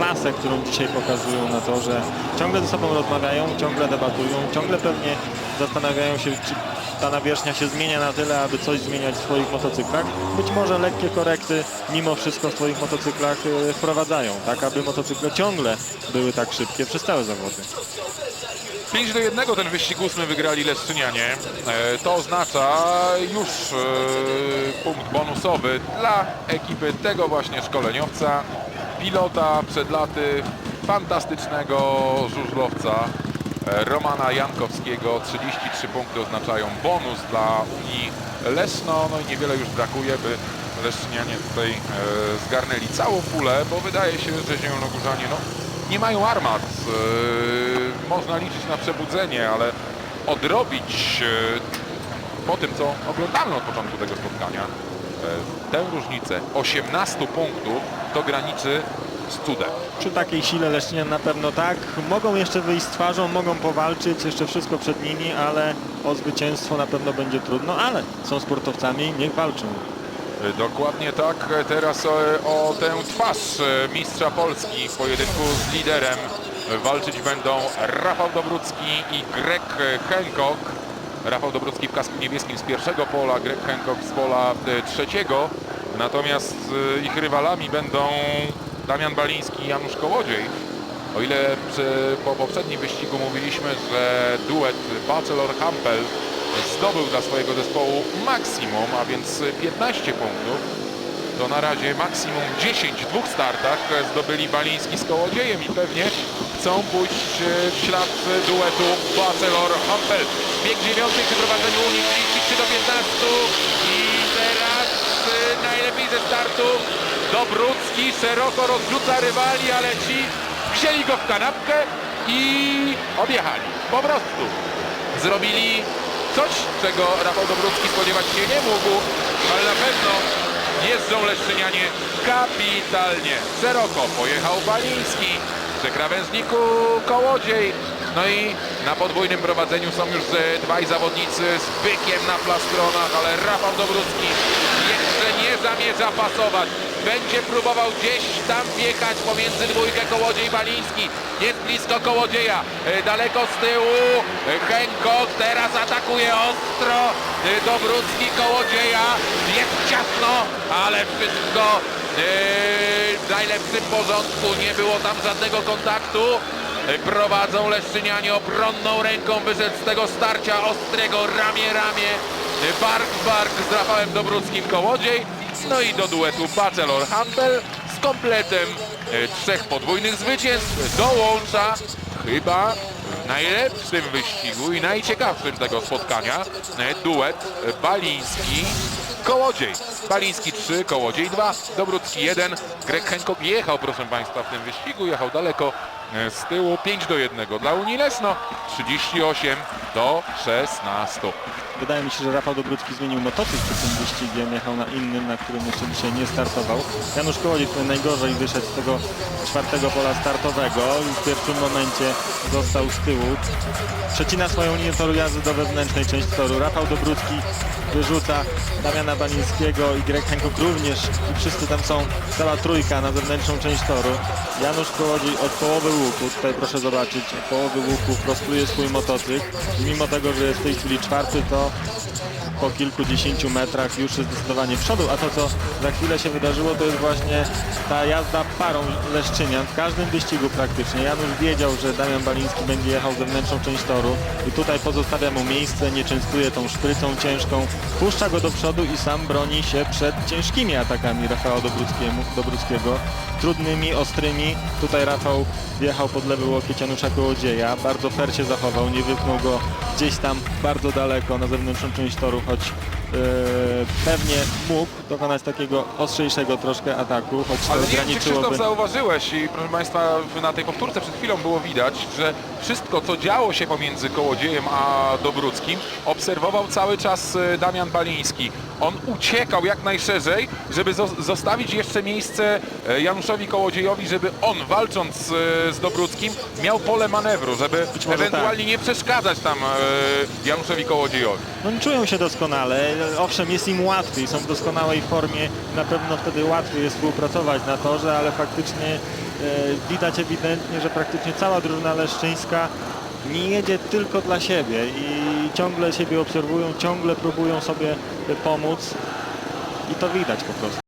klasę, którą dzisiaj pokazują na to, że ciągle ze sobą rozmawiają, ciągle debatują, ciągle pewnie zastanawiają się, czy ta nawierzchnia się zmienia na tyle, aby coś zmieniać w swoich motocyklach. Być może lekkie korekty mimo wszystko w swoich motocyklach e, wprowadzają, tak aby motocykle ciągle były tak szybkie przez całe zawody. 5 do 1 ten wyścig ósmy wygrali Leszczynianie. E, To oznacza już e, punkt bonusowy dla ekipy tego właśnie szkoleniowca, pilota przed laty, fantastycznego żużlowca e, Romana Jankowskiego. 33 punkty oznaczają bonus dla Unii Leszno. No i niewiele już brakuje, by Leszczynianie tutaj e, zgarnęli całą pulę, bo wydaje się, że Zielonogórzanie no, nie mają armat. E, Można liczyć na przebudzenie, ale odrobić e, po tym, co oglądamy od początku tego spotkania, e, tę różnicę 18 punktów to graniczy z cudem. Przy takiej sile Leszczynian na pewno tak. Mogą jeszcze wyjść z twarzą, mogą powalczyć, jeszcze wszystko przed nimi, ale o zwycięstwo na pewno będzie trudno, ale są sportowcami, niech walczą. E, Dokładnie tak. E, Teraz o, o tę twarz e, mistrza Polski w pojedynku z liderem e, walczyć będą Rafał Dobrucki i Greg Hancock. Rafał Dobrucki w kasku niebieskim z pierwszego pola, Greg Hancock z pola e, trzeciego. Natomiast e, ich rywalami będą Damian Baliński i Janusz Kołodziej. O ile przy, po poprzednim wyścigu mówiliśmy, że duet Bachelor-Hampel zdobył dla swojego zespołu maksimum, a więc 15 punktów, to na razie maksimum 10 w dwóch startach zdobyli Baliński z Kołodziejem i pewnie chcą pójść e, w ślad duetu Bachelor-Hampel. Bieg dziewiąty przy prowadzeniu Unii 33 do 15 i teraz e, najlepiej ze startu Dobrucki szeroko rozrzuca rywali, ale ci wzięli go w kanapkę i odjechali. Po prostu zrobili coś, czego Rafał Dobrucki spodziewać się nie mógł, ale na pewno jeżdżą Leszczynianie kapitalnie. Szeroko pojechał Baliński, przy krawężniku Kołodziej. No i na podwójnym prowadzeniu są już dwaj zawodnicy z bykiem na plastronach, ale Rafał Dobrucki jeszcze nie zamierza pasować. Będzie próbował gdzieś tam wjechać pomiędzy dwójkę Kołodziej-Baliński. Jest blisko Kołodzieja, e, daleko z tyłu. E, Hancock teraz atakuje ostro. E, Dobrucki Kołodzieja. Jest ciasno, ale wszystko w najlepszym porządku. Nie było tam żadnego kontaktu. Prowadzą Leszczynianie obronną ręką. Wyszedł z tego starcia ostrego ramię-ramię. E, Bark bark z Rafałem Dobruckim Kołodziej. No i do duetu Bachelor Hampel z kompletem e, trzech podwójnych zwycięstw dołącza chyba w najlepszym wyścigu i najciekawszym tego spotkania e, duet Baliński Kołodziej. Baliński 3, Kołodziej 2, Dobrucki 1. Greg Hancock jechał, proszę Państwa, w tym wyścigu, jechał daleko e, z tyłu. 5 do 1 dla Unii Lesno, 38 do 16. Wydaje mi się, że Rafał Dobrucki zmienił motocykl przed tym wyścigiem, jechał na innym, na którym jeszcze dzisiaj nie startował. Janusz Kołodziej, który najgorzej wyszedł z tego czwartego pola startowego w pierwszym momencie został z tyłu. Przecina swoją linię toru jazdy do wewnętrznej części toru. Rafał Dobrucki wyrzuca Damiana Banińskiego i Greg Hancock również i wszyscy tam są, cała trójka na zewnętrzną część toru. Janusz Kołodziej od połowy łuku, tutaj proszę zobaczyć, od połowy łuku prostuje swój motocykl mimo tego, że jest w tej chwili czwarty, to po kilkudziesięciu metrach już jest zdecydowanie przodu, a to co za chwilę się wydarzyło to jest właśnie ta jazda parą Leszczynian. W każdym wyścigu praktycznie. Janusz wiedział, że Damian Baliński będzie jechał zewnętrzną część toru i tutaj pozostawia mu miejsce, nie częstuje tą szprycą ciężką, puszcza go do przodu i sam broni się przed ciężkimi atakami Rafała Dobruckiego, trudnymi, ostrymi. Tutaj Rafał wjechał pod lewy łokieć Janusza Kołodzieja, bardzo fair się zachował, nie wypchnął go gdzieś tam bardzo daleko na zewnętrzną część toru, choć e, pewnie mógł dokonać takiego ostrzejszego troszkę ataku, choć to Ale nie wiem, czy Krzysztof zauważyłeś i proszę Państwa na tej powtórce przed chwilą było widać, że wszystko co działo się pomiędzy Kołodziejem a Dobruckim obserwował cały czas e, Damian Baliński. On uciekał jak najszerzej, żeby zo- zostawić jeszcze miejsce e, Januszowi Kołodziejowi, żeby on walcząc e, z Dobruckim miał pole manewru, żeby ewentualnie nie przeszkadzać tam e, Januszowi Kołodziejowi. No nie czują się doskonale, owszem jest im łatwiej, są w doskonałej formie, na pewno wtedy łatwiej jest współpracować na torze, ale faktycznie widać ewidentnie, że praktycznie cała drużyna leszczyńska nie jedzie tylko dla siebie i ciągle siebie obserwują, ciągle próbują sobie pomóc i to widać po prostu.